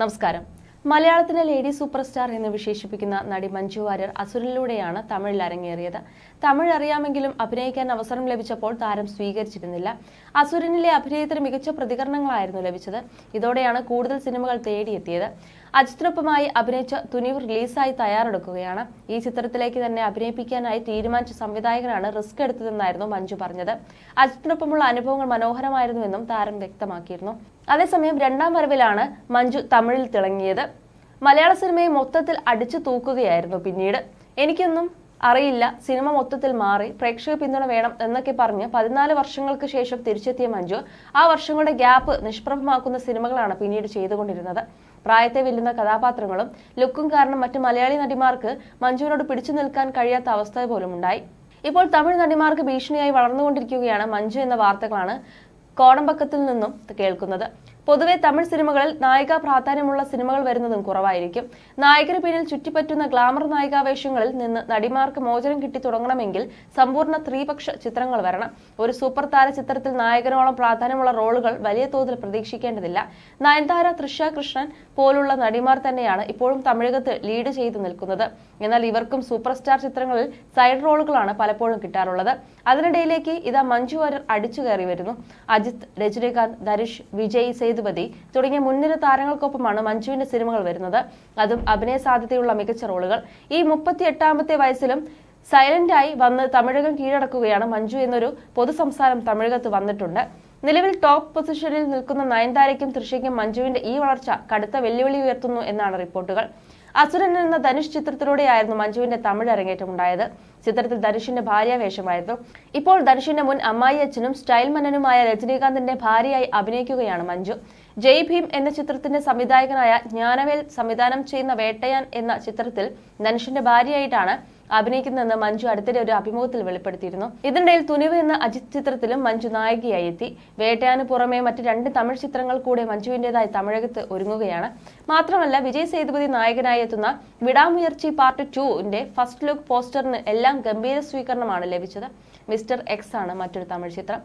നമസ്കാരം. മലയാളത്തിലെ lady super star എന്ന് വിശേഷിപ്പിക്കുന്ന നടി മഞ്ജു വാര്യർ അസുരനിലൂടെയാണ് തമിഴിൽ അരങ്ങേറിയത്. തമിഴ് അറിയാമെങ്കിലും അഭിനയിക്കാൻ അവസരം ലഭിച്ചപ്പോൾ താരം സ്വീകരിച്ചിരുന്നില്ല. അസുരനിലെ അഭിനയത്തിന് മികച്ച പ്രതികരണങ്ങളായിരുന്നു ലഭിച്ചത്. ഇതോടെയാണ് കൂടുതൽ സിനിമകൾ തേടിയെത്തിയത്. അജിത്തിനൊപ്പമായി അഭിനയിച്ച തുനിവ് റിലീസായി തയ്യാറെടുക്കുകയാണ്. ഈ ചിത്രത്തിലേക്ക് തന്നെ അഭിനയിപ്പിക്കാനായി തീരുമാനിച്ച സംവിധായകനാണ് റിസ്ക് എടുത്തതെന്നായിരുന്നു മഞ്ജു പറഞ്ഞത്. അജിത്തിനൊപ്പമുള്ള അനുഭവങ്ങൾ മനോഹരമായിരുന്നുവെന്നും താരം വ്യക്തമാക്കിയിരുന്നു. അതേസമയം രണ്ടാം വരവിലാണ് മഞ്ജു തമിഴിൽ തിളങ്ങിയത്. മലയാള സിനിമയെ മൊത്തത്തിൽ അടിച്ചു തൂക്കുകയായിരുന്നു പിന്നീട്. എനിക്കൊന്നും അറിയില്ല സിനിമ മൊത്തത്തിൽ മാറി പ്രേക്ഷക പിന്തുണ വേണം എന്നൊക്കെ പറഞ്ഞ് പതിനാല് വർഷങ്ങൾക്ക് ശേഷം തിരിച്ചെത്തിയ മഞ്ജു ആ വർഷങ്ങളുടെ ഗ്യാപ്പ് നിഷ്പ്രഭമാക്കുന്ന സിനിമകളാണ് പിന്നീട് ചെയ്തുകൊണ്ടിരുന്നത്. പ്രായത്തെ വെല്ലുന്ന കഥാപാത്രങ്ങളും ലുക്കും കാരണം മറ്റ് മലയാളി നടിമാർക്ക് മഞ്ജുവിനോട് പിടിച്ചു നിൽക്കാൻ കഴിയാത്ത അവസ്ഥ പോലും ഉണ്ടായി. ഇപ്പോൾ തമിഴ് നടിമാർക്ക് ഭീഷണിയായി വളർന്നുകൊണ്ടിരിക്കുകയാണ് മഞ്ജു എന്ന വാർത്തകളാണ് കോടമ്പക്കത്തിൽ നിന്നും കേൾക്കുന്നത്. പൊതുവെ തമിഴ് സിനിമകളിൽ നായിക പ്രാധാന്യമുള്ള സിനിമകൾ വരുന്നതും കുറവായിരിക്കും. നായകന് പിന്നിൽ ചുറ്റിപ്പറ്റുന്ന ഗ്ലാമർ നായികാവേഷങ്ങളിൽ നിന്ന് നടിമാർക്ക് മോചനം കിട്ടി തുടങ്ങണമെങ്കിൽ സമ്പൂർണ ത്രീപക്ഷ ചിത്രങ്ങൾ വരണം. ഒരു സൂപ്പർ താര ചിത്രത്തിൽ നായകനോളം പ്രാധാന്യമുള്ള റോളുകൾ വലിയ തോതിൽ പ്രതീക്ഷിക്കേണ്ടതില്ല. നയൻതാര തൃഷ കൃഷ്ണൻ പോലുള്ള നടിമാർ തന്നെയാണ് ഇപ്പോഴും തമിഴകത്ത് ലീഡ് ചെയ്തു നിൽക്കുന്നത്. എന്നാൽ ഇവർക്കും സൂപ്പർ സ്റ്റാർ ചിത്രങ്ങളിൽ സൈഡ് റോളുകളാണ് പലപ്പോഴും കിട്ടാറുള്ളത്. അതിനിടയിലേക്ക് ഇതാ മഞ്ജു വാര്യർ അടിച്ചു കയറി വരുന്നു. അജിത് രജനീകാന്ത് ധനുഷ് വിജയ് സേതുപതി തുടങ്ങിയ മുൻനിര താരങ്ങൾക്കൊപ്പമാണ് മഞ്ജുവിന്റെ സിനിമകൾ വരുന്നത്. അതും അഭിനയ സാധ്യതയുള്ള മികച്ച റോളുകൾ. ഈ മുപ്പത്തി എട്ടാമത്തെ വയസ്സിലും സൈലന്റായി വന്ന് തമിഴകം കീഴടക്കുകയാണ് മഞ്ജു എന്നൊരു പൊതു സംസാരം തമിഴകത്ത് വന്നിട്ടുണ്ട്. നിലവിൽ ടോപ്പ് പൊസിഷനിൽ നിൽക്കുന്ന നയൻതാരയ്ക്കും തൃശയ്ക്കും മഞ്ജുവിന്റെ ഈ വളർച്ച കടുത്ത വെല്ലുവിളി ഉയർത്തുന്നു എന്നാണ് റിപ്പോർട്ടുകൾ. അസുരൻ എന്ന ധനുഷ് ചിത്രത്തിലൂടെയായിരുന്നു മഞ്ജുവിന്റെ തമിഴ് അരങ്ങേറ്റം ഉണ്ടായത് ചിത്രത്തിൽ ധനുഷിന്റെ ഭാര്യാവേഷമായിരുന്നു. ഇപ്പോൾ ധനുഷിന്റെ മുൻ അമ്മായി അച്ഛനും സ്റ്റൈൽ മന്നനുമായ രജനീകാന്തിന്റെ ഭാര്യയായി അഭിനയിക്കുകയാണ് മഞ്ജു. ജയ് ഭീം എന്ന ചിത്രത്തിന്റെ സംവിധായകനായ ജ്ഞാനവേൽ സംവിധാനം ചെയ്യുന്ന വേട്ടയാൻ എന്ന ചിത്രത്തിൽ ധനുഷിന്റെ ഭാര്യയായിട്ടാണ് അഭിനയിക്കുന്നതെന്ന് മഞ്ജു അടുത്തിടെ ഒരു അഭിമുഖത്തിൽ വെളിപ്പെടുത്തിയിരുന്നു. ഇതിനിടയിൽ തുനിവ് എന്ന അജിത് ചിത്രത്തിലും മഞ്ജു നായികയായി എത്തി. വേട്ടയാന് പുറമെ മറ്റ് രണ്ട് തമിഴ് ചിത്രങ്ങൾ കൂടെ മഞ്ജുവിന്റെതായി തമിഴകത്ത് ഒരുങ്ങുകയാണ്. മാത്രമല്ല വിജയ് സേതുപതി നായകനായി എത്തുന്ന വിടാമുയർച്ചി പാർട്ട് ടുവിന്റെ ഫസ്റ്റ് ലുക്ക് പോസ്റ്ററിന് എല്ലാം ഗംഭീര സ്വീകരണമാണ് ലഭിച്ചത്. മിസ്റ്റർ എക്സ് ആണ് മറ്റൊരു തമിഴ് ചിത്രം.